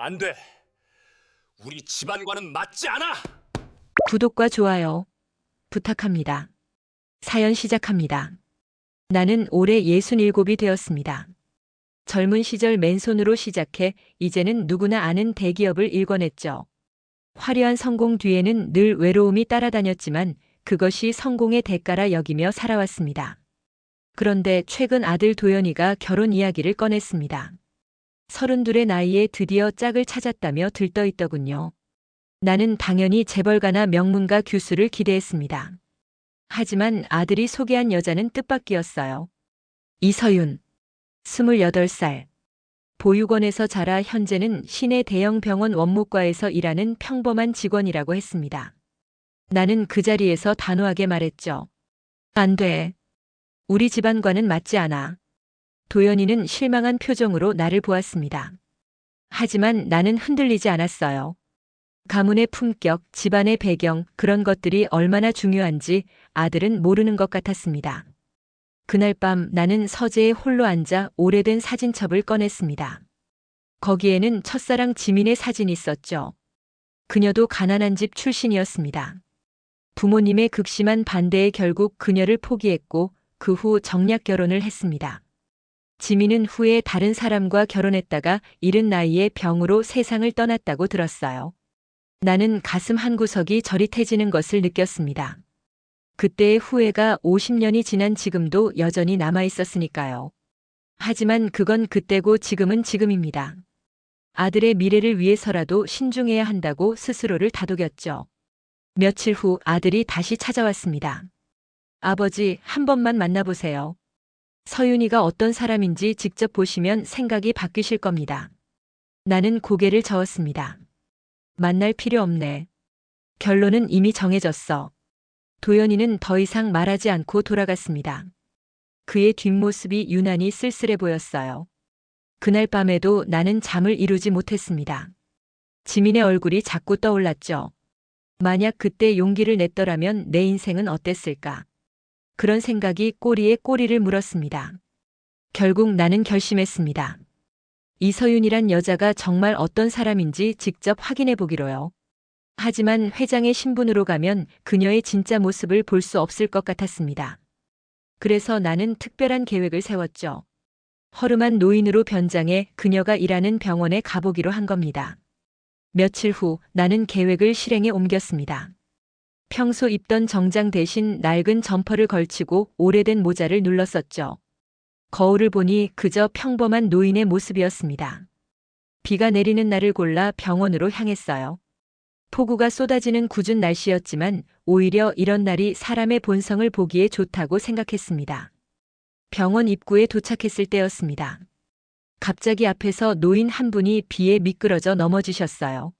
안 돼. 우리 집안과는 맞지 않아. 구독과 좋아요 부탁합니다. 사연 시작합니다. 나는 올해 67이 되었습니다. 젊은 시절 맨손으로 시작해 이제는 누구나 아는 대기업을 일궈냈죠. 화려한 성공 뒤에는 늘 외로움이 따라다녔지만 그것이 성공의 대가라 여기며 살아왔습니다. 그런데 최근 아들 도연이가 결혼 이야기를 꺼냈습니다. 서른둘의 나이에 드디어 짝을 찾았다며 들떠있더군요. 나는 당연히 재벌가나 명문가 교수를 기대했습니다. 하지만 아들이 소개한 여자는 뜻밖이었어요. 이서윤, 28살. 보육원에서 자라 현재는 시내 대형 병원 원무과에서 일하는 평범한 직원이라고 했습니다. 나는 그 자리에서 단호하게 말했죠. 안 돼. 우리 집안과는 맞지 않아. 도연이는 실망한 표정으로 나를 보았습니다. 하지만 나는 흔들리지 않았어요. 가문의 품격, 집안의 배경, 그런 것들이 얼마나 중요한지 아들은 모르는 것 같았습니다. 그날 밤 나는 서재에 홀로 앉아 오래된 사진첩을 꺼냈습니다. 거기에는 첫사랑 지민의 사진이 있었죠. 그녀도 가난한 집 출신이었습니다. 부모님의 극심한 반대에 결국 그녀를 포기했고 그 후 정략 결혼을 했습니다. 지민은 후에 다른 사람과 결혼했다가 이른 나이에 병으로 세상을 떠났다고 들었어요. 나는 가슴 한 구석이 저릿해지는 것을 느꼈습니다. 그때의 후회가 50년이 지난 지금도 여전히 남아 있었으니까요. 하지만 그건 그때고 지금은 지금입니다. 아들의 미래를 위해서라도 신중해야 한다고 스스로를 다독였죠. 며칠 후 아들이 다시 찾아왔습니다. 아버지, 한 번만 만나보세요. 서윤이가 어떤 사람인지 직접 보시면 생각이 바뀌실 겁니다. 나는 고개를 저었습니다. 만날 필요 없네. 결론은 이미 정해졌어. 도연이는 더 이상 말하지 않고 돌아갔습니다. 그의 뒷모습이 유난히 쓸쓸해 보였어요. 그날 밤에도 나는 잠을 이루지 못했습니다. 지민의 얼굴이 자꾸 떠올랐죠. 만약 그때 용기를 냈더라면 내 인생은 어땠을까? 그런 생각이 꼬리에 꼬리를 물었습니다. 결국 나는 결심했습니다. 이서윤이란 여자가 정말 어떤 사람인지 직접 확인해 보기로요. 하지만 회장의 신분으로 가면 그녀의 진짜 모습을 볼 수 없을 것 같았습니다. 그래서 나는 특별한 계획을 세웠죠. 허름한 노인으로 변장해 그녀가 일하는 병원에 가보기로 한 겁니다. 며칠 후 나는 계획을 실행에 옮겼습니다. 평소 입던 정장 대신 낡은 점퍼를 걸치고 오래된 모자를 눌렀었죠. 거울을 보니 그저 평범한 노인의 모습이었습니다. 비가 내리는 날을 골라 병원으로 향했어요. 폭우가 쏟아지는 궂은 날씨였지만 오히려 이런 날이 사람의 본성을 보기에 좋다고 생각했습니다. 병원 입구에 도착했을 때였습니다. 갑자기 앞에서 노인 한 분이 비에 미끄러져 넘어지셨어요.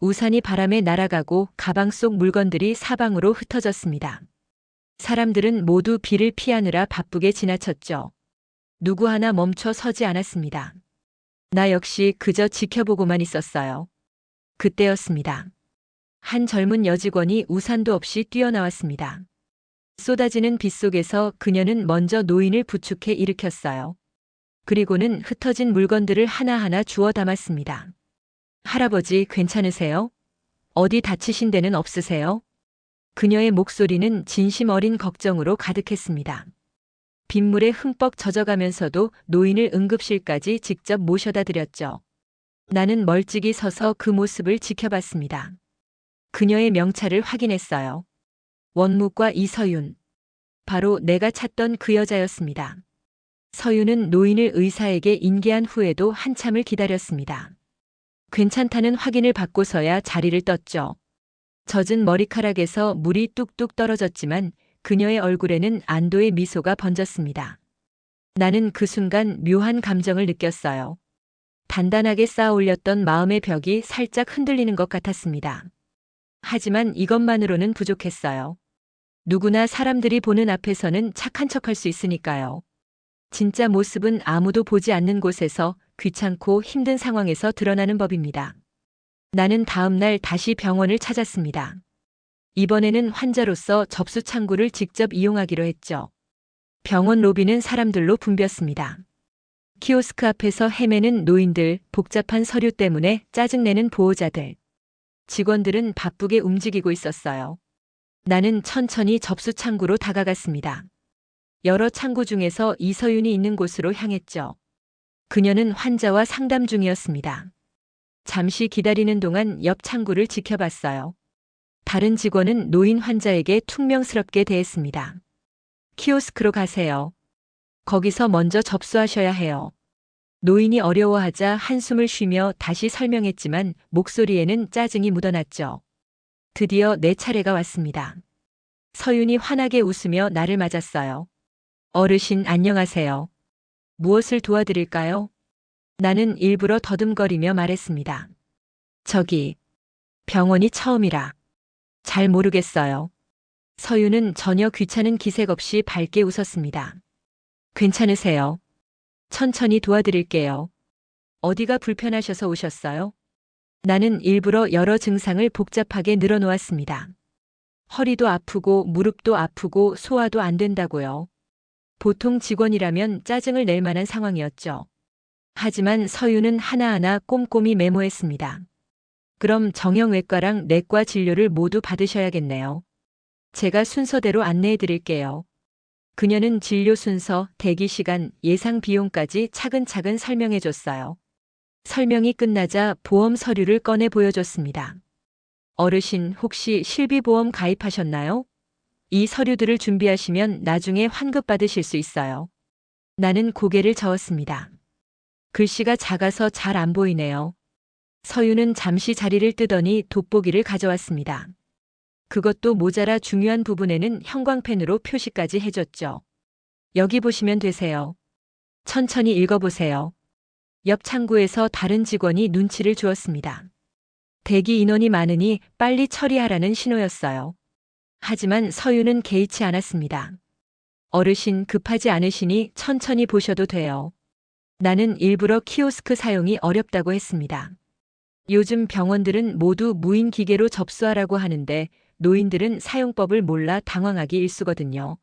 우산이 바람에 날아가고 가방 속 물건들이 사방으로 흩어졌습니다. 사람들은 모두 비를 피하느라 바쁘게 지나쳤죠. 누구 하나 멈춰 서지 않았습니다. 나 역시 그저 지켜보고만 있었어요. 그때였습니다. 한 젊은 여직원이 우산도 없이 뛰어나왔습니다. 쏟아지는 빗 속에서 그녀는 먼저 노인을 부축해 일으켰어요. 그리고는 흩어진 물건들을 하나하나 주워 담았습니다. 할아버지 괜찮으세요? 어디 다치신 데는 없으세요? 그녀의 목소리는 진심 어린 걱정으로 가득했습니다. 빗물에 흠뻑 젖어가면서도 노인을 응급실까지 직접 모셔다 드렸죠. 나는 멀찍이 서서 그 모습을 지켜봤습니다. 그녀의 명찰을 확인했어요. 원무과 이서윤. 바로 내가 찾던 그 여자였습니다. 서윤은 노인을 의사에게 인계한 후에도 한참을 기다렸습니다. 괜찮다는 확인을 받고서야 자리를 떴죠. 젖은 머리카락에서 물이 뚝뚝 떨어졌지만 그녀의 얼굴에는 안도의 미소가 번졌습니다. 나는 그 순간 묘한 감정을 느꼈어요. 단단하게 쌓아 올렸던 마음의 벽이 살짝 흔들리는 것 같았습니다. 하지만 이것만으로는 부족했어요. 누구나 사람들이 보는 앞에서는 착한 척할 수 있으니까요. 진짜 모습은 아무도 보지 않는 곳에서 귀찮고 힘든 상황에서 드러나는 법입니다. 나는 다음날 다시 병원을 찾았습니다. 이번에는 환자로서 접수 창구를 직접 이용하기로 했죠. 병원 로비는 사람들로 붐볐습니다. 키오스크 앞에서 헤매는 노인들, 복잡한 서류 때문에 짜증내는 보호자들. 직원들은 바쁘게 움직이고 있었어요. 나는 천천히 접수 창구로 다가갔습니다. 여러 창구 중에서 이서윤이 있는 곳으로 향했죠. 그녀는 환자와 상담 중이었습니다. 잠시 기다리는 동안 옆 창구를 지켜봤어요. 다른 직원은 노인 환자에게 퉁명스럽게 대했습니다. 키오스크로 가세요. 거기서 먼저 접수하셔야 해요. 노인이 어려워하자 한숨을 쉬며 다시 설명했지만 목소리에는 짜증이 묻어났죠. 드디어 내 차례가 왔습니다. 서윤이 환하게 웃으며 나를 맞았어요. 어르신 안녕하세요. 무엇을 도와드릴까요? 나는 일부러 더듬거리며 말했습니다. 저기, 병원이 처음이라. 잘 모르겠어요. 서윤은 전혀 귀찮은 기색 없이 밝게 웃었습니다. 괜찮으세요? 천천히 도와드릴게요. 어디가 불편하셔서 오셨어요? 나는 일부러 여러 증상을 복잡하게 늘어놓았습니다. 허리도 아프고 무릎도 아프고 소화도 안 된다고요. 보통 직원이라면 짜증을 낼 만한 상황이었죠. 하지만 서유는 하나하나 꼼꼼히 메모했습니다. 그럼 정형외과랑 내과 진료를 모두 받으셔야겠네요. 제가 순서대로 안내해 드릴게요. 그녀는 진료 순서, 대기 시간, 예상 비용까지 차근차근 설명해 줬어요. 설명이 끝나자 보험 서류를 꺼내 보여줬습니다. 어르신 혹시 실비보험 가입하셨나요? 이 서류들을 준비하시면 나중에 환급 받으실 수 있어요. 나는 고개를 저었습니다. 글씨가 작아서 잘 안 보이네요. 서유는 잠시 자리를 뜨더니 돋보기를 가져왔습니다. 그것도 모자라 중요한 부분에는 형광펜으로 표시까지 해줬죠. 여기 보시면 되세요. 천천히 읽어보세요. 옆 창구에서 다른 직원이 눈치를 주었습니다. 대기 인원이 많으니 빨리 처리하라는 신호였어요. 하지만 서유는 개의치 않았습니다. 어르신 급하지 않으시니 천천히 보셔도 돼요. 나는 일부러 키오스크 사용이 어렵다고 했습니다. 요즘 병원들은 모두 무인 기계로 접수하라고 하는데 노인들은 사용법을 몰라 당황하기 일쑤거든요.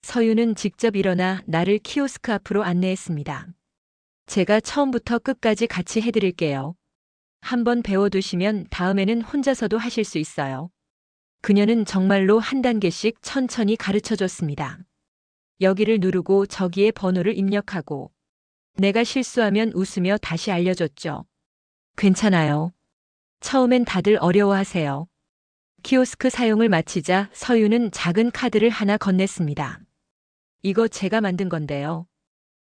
서유는 직접 일어나 나를 키오스크 앞으로 안내했습니다. 제가 처음부터 끝까지 같이 해드릴게요. 한번 배워두시면 다음에는 혼자서도 하실 수 있어요. 그녀는 정말로 한 단계씩 천천히 가르쳐 줬습니다. 여기를 누르고 저기에 번호를 입력하고 내가 실수하면 웃으며 다시 알려줬죠. 괜찮아요. 처음엔 다들 어려워하세요. 키오스크 사용을 마치자 서유는 작은 카드를 하나 건넸습니다. 이거 제가 만든 건데요.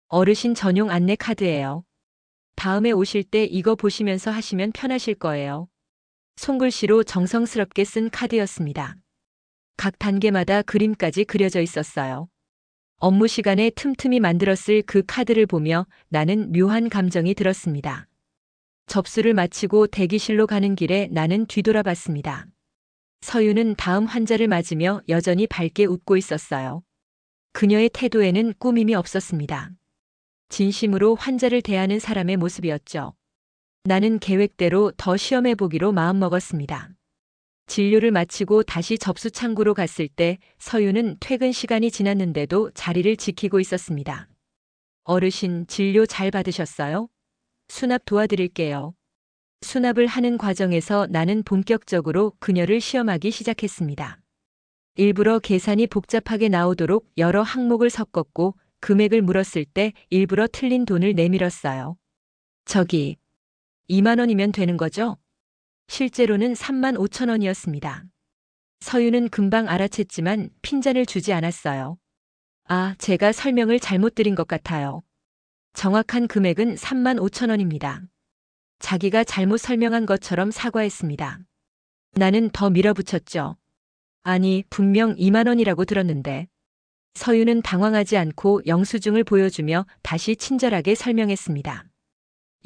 어르신 전용 안내 카드예요. 다음에 오실 때 이거 보시면서 하시면 편하실 거예요. 손글씨로 정성스럽게 쓴 카드였습니다. 각 단계마다 그림까지 그려져 있었어요. 업무 시간에 틈틈이 만들었을 그 카드를 보며 나는 묘한 감정이 들었습니다. 접수를 마치고 대기실로 가는 길에 나는 뒤돌아봤습니다. 서유는 다음 환자를 맞으며 여전히 밝게 웃고 있었어요. 그녀의 태도에는 꾸밈이 없었습니다. 진심으로 환자를 대하는 사람의 모습이었죠. 나는 계획대로 더 시험해보기로 마음먹었습니다. 진료를 마치고 다시 접수 창구로 갔을 때 서유는 퇴근 시간이 지났는데도 자리를 지키고 있었습니다. 어르신 진료 잘 받으셨어요? 수납 도와드릴게요. 수납을 하는 과정에서 나는 본격적으로 그녀를 시험하기 시작했습니다. 일부러 계산이 복잡하게 나오도록 여러 항목을 섞었고 금액을 물었을 때 일부러 틀린 돈을 내밀었어요. 저기, 2만 원이면 되는 거죠? 실제로는 3만 5천 원이었습니다. 서유는 금방 알아챘지만 핀잔을 주지 않았어요. 아, 제가 설명을 잘못 드린 것 같아요. 정확한 금액은 3만 5천 원입니다. 자기가 잘못 설명한 것처럼 사과했습니다. 나는 더 밀어붙였죠. 아니, 분명 2만 원이라고 들었는데. 서유는 당황하지 않고 영수증을 보여주며 다시 친절하게 설명했습니다.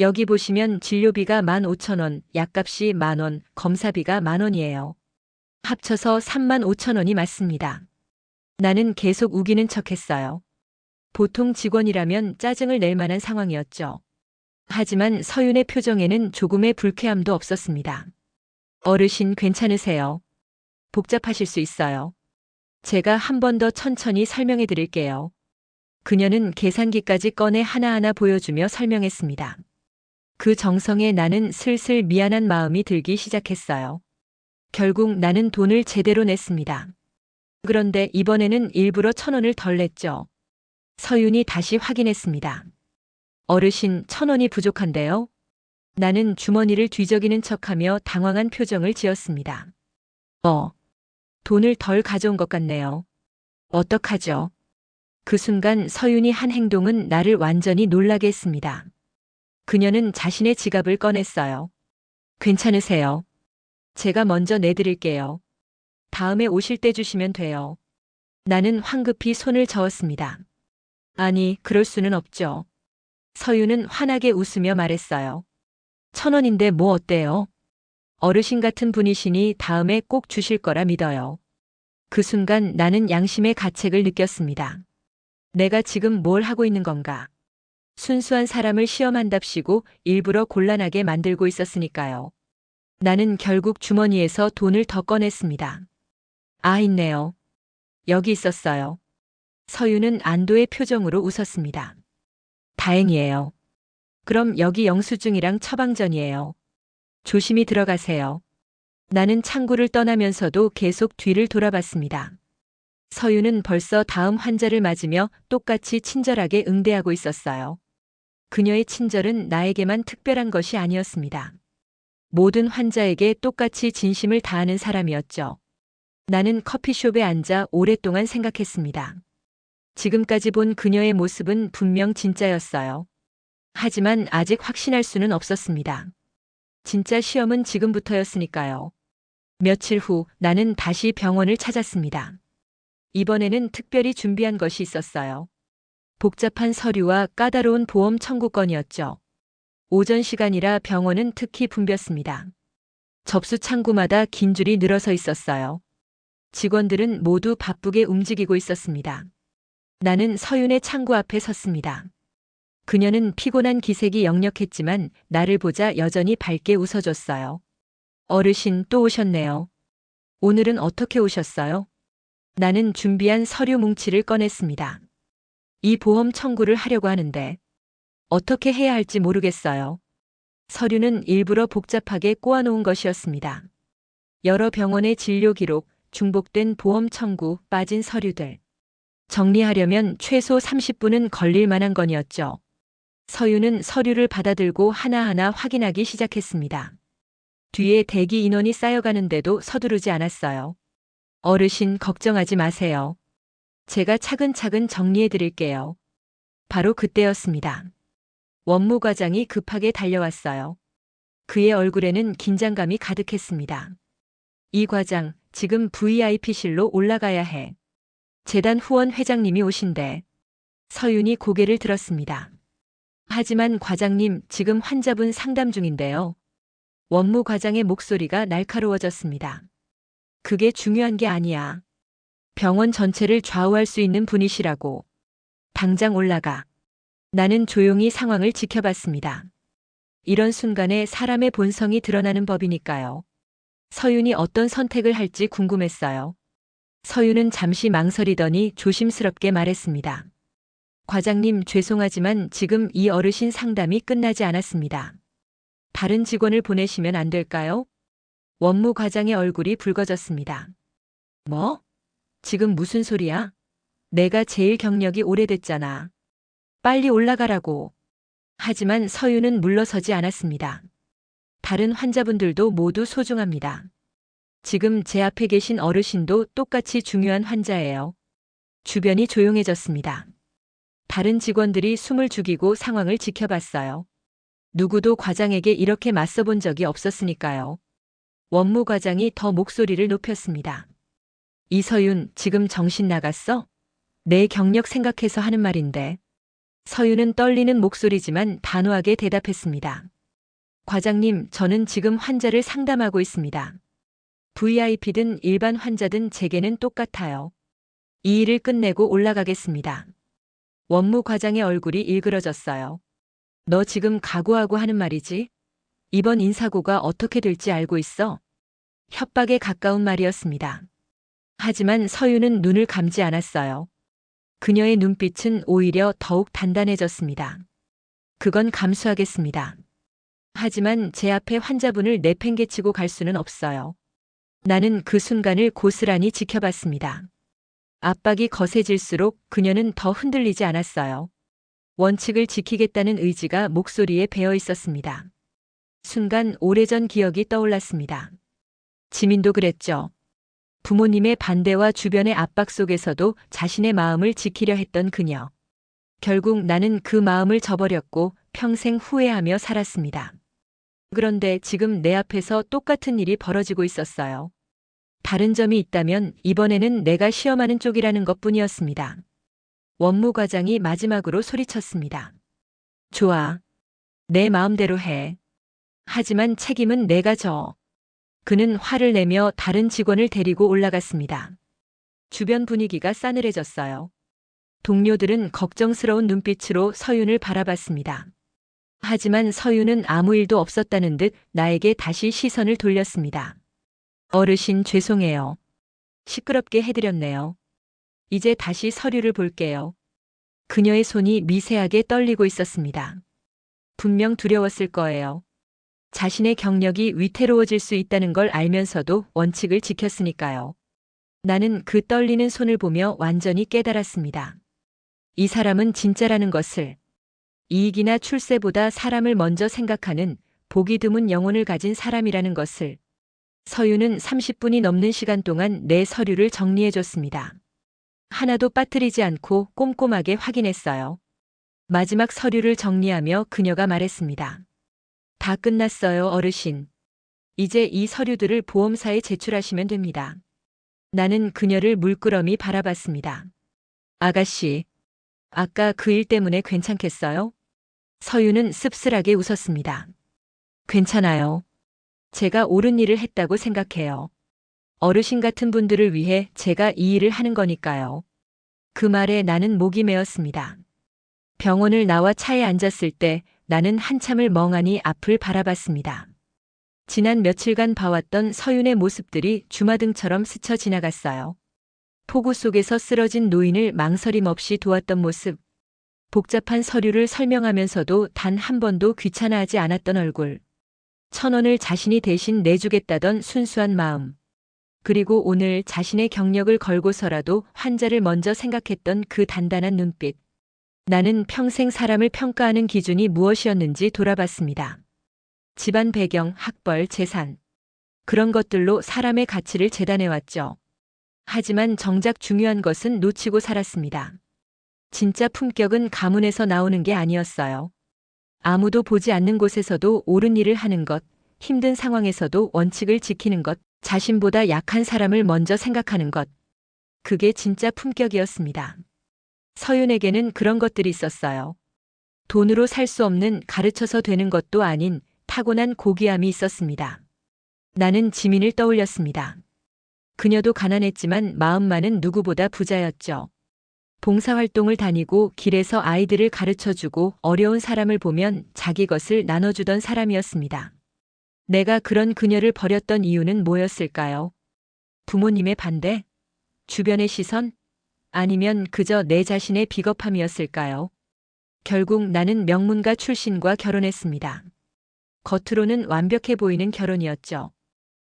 여기 보시면 진료비가 15,000원, 약값이 만원, 검사비가 만원이에요. 합쳐서 3만 5천 원이 맞습니다. 나는 계속 우기는 척 했어요. 보통 직원이라면 짜증을 낼 만한 상황이었죠. 하지만 서윤의 표정에는 조금의 불쾌함도 없었습니다. 어르신 괜찮으세요? 복잡하실 수 있어요. 제가 한 번 더 천천히 설명해 드릴게요. 그녀는 계산기까지 꺼내 하나하나 보여주며 설명했습니다. 그 정성에 나는 슬슬 미안한 마음이 들기 시작했어요. 결국 나는 돈을 제대로 냈습니다. 그런데 이번에는 일부러 천 원을 덜 냈죠. 서윤이 다시 확인했습니다. 어르신 천 원이 부족한데요? 나는 주머니를 뒤적이는 척하며 당황한 표정을 지었습니다. 어, 돈을 덜 가져온 것 같네요. 어떡하죠? 그 순간 서윤이 한 행동은 나를 완전히 놀라게 했습니다. 그녀는 자신의 지갑을 꺼냈어요. 괜찮으세요? 제가 먼저 내드릴게요. 다음에 오실 때 주시면 돼요. 나는 황급히 손을 저었습니다. 아니, 그럴 수는 없죠. 서윤은 환하게 웃으며 말했어요. 천 원인데 뭐 어때요? 어르신 같은 분이시니 다음에 꼭 주실 거라 믿어요. 그 순간 나는 양심의 가책을 느꼈습니다. 내가 지금 뭘 하고 있는 건가? 순수한 사람을 시험한답시고 일부러 곤란하게 만들고 있었으니까요. 나는 결국 주머니에서 돈을 더 꺼냈습니다. 아, 있네요. 여기 있었어요. 서유는 안도의 표정으로 웃었습니다. 다행이에요. 그럼 여기 영수증이랑 처방전이에요. 조심히 들어가세요. 나는 창구를 떠나면서도 계속 뒤를 돌아봤습니다. 서유는 벌써 다음 환자를 맞으며 똑같이 친절하게 응대하고 있었어요. 그녀의 친절은 나에게만 특별한 것이 아니었습니다. 모든 환자에게 똑같이 진심을 다하는 사람이었죠. 나는 커피숍에 앉아 오랫동안 생각했습니다. 지금까지 본 그녀의 모습은 분명 진짜였어요. 하지만 아직 확신할 수는 없었습니다. 진짜 시험은 지금부터였으니까요. 며칠 후 나는 다시 병원을 찾았습니다. 이번에는 특별히 준비한 것이 있었어요. 복잡한 서류와 까다로운 보험 청구 건이었죠. 오전 시간이라 병원은 특히 붐볐습니다. 접수 창구마다 긴 줄이 늘어서 있었어요. 직원들은 모두 바쁘게 움직이고 있었습니다. 나는 서윤의 창구 앞에 섰습니다. 그녀는 피곤한 기색이 역력했지만 나를 보자 여전히 밝게 웃어줬어요. 어르신 또 오셨네요. 오늘은 어떻게 오셨어요? 나는 준비한 서류 뭉치를 꺼냈습니다. 이 보험 청구를 하려고 하는데 어떻게 해야 할지 모르겠어요. 서류는 일부러 복잡하게 꼬아놓은 것이었습니다. 여러 병원의 진료 기록, 중복된 보험 청구, 빠진 서류들. 정리하려면 최소 30분은 걸릴 만한 건이었죠. 서유는 서류를 받아들고 하나하나 확인하기 시작했습니다. 뒤에 대기 인원이 쌓여가는데도 서두르지 않았어요. 어르신 걱정하지 마세요. 제가 차근차근 정리해 드릴게요. 바로 그때였습니다. 원무 과장이 급하게 달려왔어요. 그의 얼굴에는 긴장감이 가득했습니다. 이 과장, 지금 VIP실로 올라가야 해. 재단 후원 회장님이 오신대. 서윤이 고개를 들었습니다. 하지만 과장님, 지금 환자분 상담 중인데요. 원무 과장의 목소리가 날카로워졌습니다. 그게 중요한 게 아니야. 병원 전체를 좌우할 수 있는 분이시라고. 당장 올라가. 나는 조용히 상황을 지켜봤습니다. 이런 순간에 사람의 본성이 드러나는 법이니까요. 서윤이 어떤 선택을 할지 궁금했어요. 서윤은 잠시 망설이더니 조심스럽게 말했습니다. 과장님 죄송하지만 지금 이 어르신 상담이 끝나지 않았습니다. 다른 직원을 보내시면 안 될까요? 원무 과장의 얼굴이 붉어졌습니다. 뭐? 지금 무슨 소리야? 내가 제일 경력이 오래됐잖아. 빨리 올라가라고. 하지만 서윤은 물러서지 않았습니다. 다른 환자분들도 모두 소중합니다. 지금 제 앞에 계신 어르신도 똑같이 중요한 환자예요. 주변이 조용해졌습니다. 다른 직원들이 숨을 죽이고 상황을 지켜봤어요. 누구도 과장에게 이렇게 맞서본 적이 없었으니까요. 원무 과장이 더 목소리를 높였습니다. 이서윤, 지금 정신 나갔어? 내 경력 생각해서 하는 말인데. 서윤은 떨리는 목소리지만 단호하게 대답했습니다. 과장님, 저는 지금 환자를 상담하고 있습니다. VIP든 일반 환자든 제게는 똑같아요. 이 일을 끝내고 올라가겠습니다. 원무 과장의 얼굴이 일그러졌어요. 너 지금 각오하고 하는 말이지? 이번 인사고가 어떻게 될지 알고 있어? 협박에 가까운 말이었습니다. 하지만 서유는 눈을 감지 않았어요. 그녀의 눈빛은 오히려 더욱 단단해졌습니다. 그건 감수하겠습니다. 하지만 제 앞에 환자분을 내팽개치고 갈 수는 없어요. 나는 그 순간을 고스란히 지켜봤습니다. 압박이 거세질수록 그녀는 더 흔들리지 않았어요. 원칙을 지키겠다는 의지가 목소리에 배어 있었습니다. 순간 오래전 기억이 떠올랐습니다. 지민도 그랬죠. 부모님의 반대와 주변의 압박 속에서도 자신의 마음을 지키려 했던 그녀. 결국 나는 그 마음을 저버렸고 평생 후회하며 살았습니다. 그런데 지금 내 앞에서 똑같은 일이 벌어지고 있었어요. 다른 점이 있다면 이번에는 내가 시험하는 쪽이라는 것 뿐이었습니다. 원무 과장이 마지막으로 소리쳤습니다. 좋아. 내 마음대로 해. 하지만 책임은 내가 져. 그는 화를 내며 다른 직원을 데리고 올라갔습니다. 주변 분위기가 싸늘해졌어요. 동료들은 걱정스러운 눈빛으로 서윤을 바라봤습니다. 하지만 서윤은 아무 일도 없었다는 듯 나에게 다시 시선을 돌렸습니다. 어르신 죄송해요. 시끄럽게 해드렸네요. 이제 다시 서류를 볼게요. 그녀의 손이 미세하게 떨리고 있었습니다. 분명 두려웠을 거예요. 자신의 경력이 위태로워질 수 있다는 걸 알면서도 원칙을 지켰으니까요. 나는 그 떨리는 손을 보며 완전히 깨달았습니다. 이 사람은 진짜라는 것을 이익이나 출세보다 사람을 먼저 생각하는 보기 드문 영혼을 가진 사람이라는 것을 서유는 30분이 넘는 시간 동안 내 서류를 정리해줬습니다. 하나도 빠뜨리지 않고 꼼꼼하게 확인했어요. 마지막 서류를 정리하며 그녀가 말했습니다. 다 끝났어요, 어르신. 이제 이 서류들을 보험사에 제출하시면 됩니다. 나는 그녀를 물끄러미 바라봤습니다. 아가씨, 아까 그 일 때문에 괜찮겠어요? 서유는 씁쓸하게 웃었습니다. 괜찮아요. 제가 옳은 일을 했다고 생각해요. 어르신 같은 분들을 위해 제가 이 일을 하는 거니까요. 그 말에 나는 목이 메었습니다. 병원을 나와 차에 앉았을 때 나는 한참을 멍하니 앞을 바라봤습니다. 지난 며칠간 봐왔던 서윤의 모습들이 주마등처럼 스쳐 지나갔어요. 폭우 속에서 쓰러진 노인을 망설임 없이 도왔던 모습. 복잡한 서류를 설명하면서도 단 한 번도 귀찮아하지 않았던 얼굴. 천 원을 자신이 대신 내주겠다던 순수한 마음. 그리고 오늘 자신의 경력을 걸고서라도 환자를 먼저 생각했던 그 단단한 눈빛. 나는 평생 사람을 평가하는 기준이 무엇이었는지 돌아봤습니다. 집안 배경, 학벌, 재산. 그런 것들로 사람의 가치를 재단해왔죠. 하지만 정작 중요한 것은 놓치고 살았습니다. 진짜 품격은 가문에서 나오는 게 아니었어요. 아무도 보지 않는 곳에서도 옳은 일을 하는 것, 힘든 상황에서도 원칙을 지키는 것, 자신보다 약한 사람을 먼저 생각하는 것. 그게 진짜 품격이었습니다. 서윤에게는 그런 것들이 있었어요. 돈으로 살 수 없는 가르쳐서 되는 것도 아닌 타고난 고귀함이 있었습니다. 나는 지민을 떠올렸습니다. 그녀도 가난했지만 마음만은 누구보다 부자였죠. 봉사활동을 다니고 길에서 아이들을 가르쳐 주고 어려운 사람을 보면 자기 것을 나눠주던 사람이었습니다. 내가 그런 그녀를 버렸던 이유는 뭐였을까요? 부모님의 반대? 주변의 시선? 아니면 그저 내 자신의 비겁함이었을까요? 결국 나는 명문가 출신과 결혼했습니다. 겉으로는 완벽해 보이는 결혼이었죠.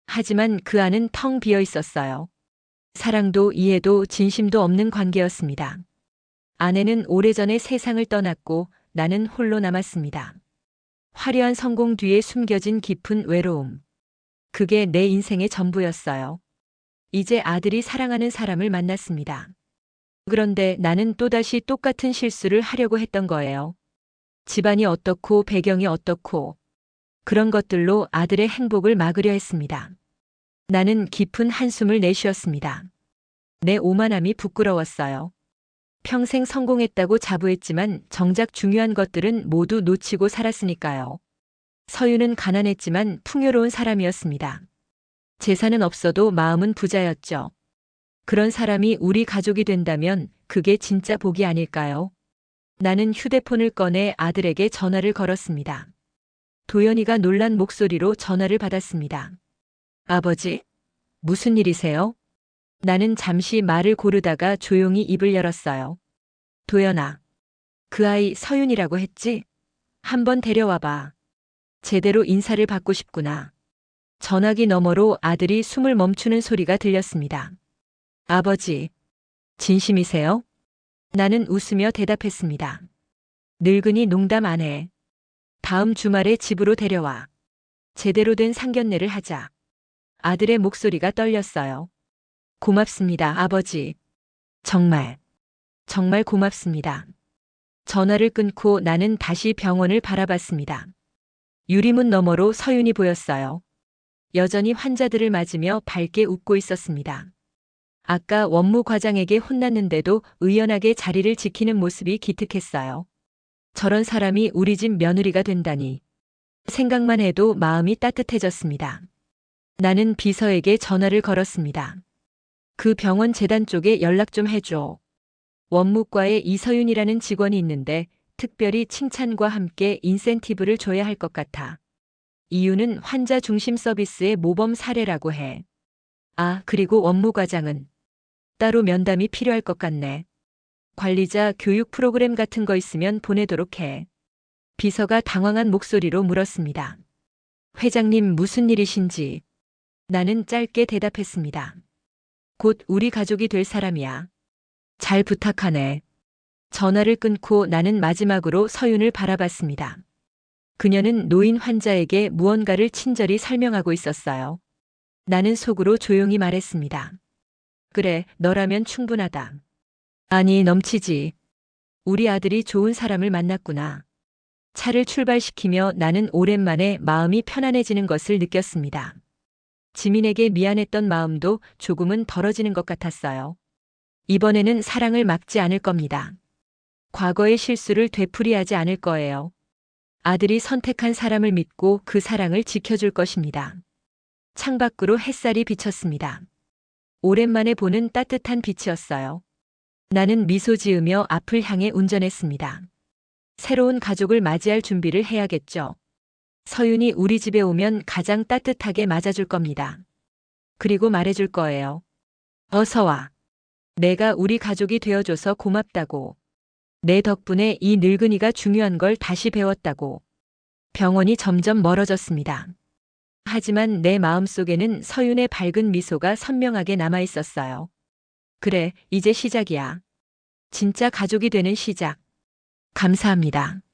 하지만 그 안은 텅 비어 있었어요. 사랑도 이해도 진심도 없는 관계였습니다. 아내는 오래전에 세상을 떠났고 나는 홀로 남았습니다. 화려한 성공 뒤에 숨겨진 깊은 외로움. 그게 내 인생의 전부였어요. 이제 아들이 사랑하는 사람을 만났습니다. 그런데 나는 또다시 똑같은 실수를 하려고 했던 거예요. 집안이 어떻고 배경이 어떻고 그런 것들로 아들의 행복을 막으려 했습니다. 나는 깊은 한숨을 내쉬었습니다. 내 오만함이 부끄러웠어요. 평생 성공했다고 자부했지만 정작 중요한 것들은 모두 놓치고 살았으니까요. 서유는 가난했지만 풍요로운 사람이었습니다. 재산은 없어도 마음은 부자였죠. 그런 사람이 우리 가족이 된다면 그게 진짜 복이 아닐까요? 나는 휴대폰을 꺼내 아들에게 전화를 걸었습니다. 도연이가 놀란 목소리로 전화를 받았습니다. 아버지, 무슨 일이세요? 나는 잠시 말을 고르다가 조용히 입을 열었어요. 도연아. 그 아이 서윤이라고 했지? 한번 데려와 봐. 제대로 인사를 받고 싶구나. 전화기 너머로 아들이 숨을 멈추는 소리가 들렸습니다. 아버지. 진심이세요? 나는 웃으며 대답했습니다. 늙은이 농담 안 해. 다음 주말에 집으로 데려와. 제대로 된 상견례를 하자. 아들의 목소리가 떨렸어요. 고맙습니다, 아버지. 정말, 정말 고맙습니다. 전화를 끊고 나는 다시 병원을 바라봤습니다. 유리문 너머로 서윤이 보였어요. 여전히 환자들을 맞으며 밝게 웃고 있었습니다. 아까 원무 과장에게 혼났는데도 의연하게 자리를 지키는 모습이 기특했어요. 저런 사람이 우리 집 며느리가 된다니. 생각만 해도 마음이 따뜻해졌습니다. 나는 비서에게 전화를 걸었습니다. 그 병원 재단 쪽에 연락 좀 해줘. 원무과에 이서윤이라는 직원이 있는데 특별히 칭찬과 함께 인센티브를 줘야 할 것 같아. 이유는 환자 중심 서비스의 모범 사례라고 해. 아, 그리고 원무과장은 따로 면담이 필요할 것 같네. 관리자 교육 프로그램 같은 거 있으면 보내도록 해. 비서가 당황한 목소리로 물었습니다. 회장님 무슨 일이신지. 나는 짧게 대답했습니다. 곧 우리 가족이 될 사람이야. 잘 부탁하네. 전화를 끊고 나는 마지막으로 서윤을 바라봤습니다. 그녀는 노인 환자에게 무언가를 친절히 설명하고 있었어요. 나는 속으로 조용히 말했습니다. 그래, 너라면 충분하다. 아니, 넘치지. 우리 아들이 좋은 사람을 만났구나. 차를 출발시키며 나는 오랜만에 마음이 편안해지는 것을 느꼈습니다. 지민에게 미안했던 마음도 조금은 덜어지는 것 같았어요. 이번에는 사랑을 막지 않을 겁니다. 과거의 실수를 되풀이하지 않을 거예요. 아들이 선택한 사람을 믿고 그 사랑을 지켜줄 것입니다. 창밖으로 햇살이 비쳤습니다. 오랜만에 보는 따뜻한 빛이었어요. 나는 미소 지으며 앞을 향해 운전했습니다. 새로운 가족을 맞이할 준비를 해야겠죠. 서윤이 우리 집에 오면 가장 따뜻하게 맞아줄 겁니다. 그리고 말해줄 거예요. 어서 와. 내가 우리 가족이 되어줘서 고맙다고. 내 덕분에 이 늙은이가 중요한 걸 다시 배웠다고. 병원이 점점 멀어졌습니다. 하지만 내 마음속에는 서윤의 밝은 미소가 선명하게 남아 있었어요. 그래, 이제 시작이야. 진짜 가족이 되는 시작. 감사합니다.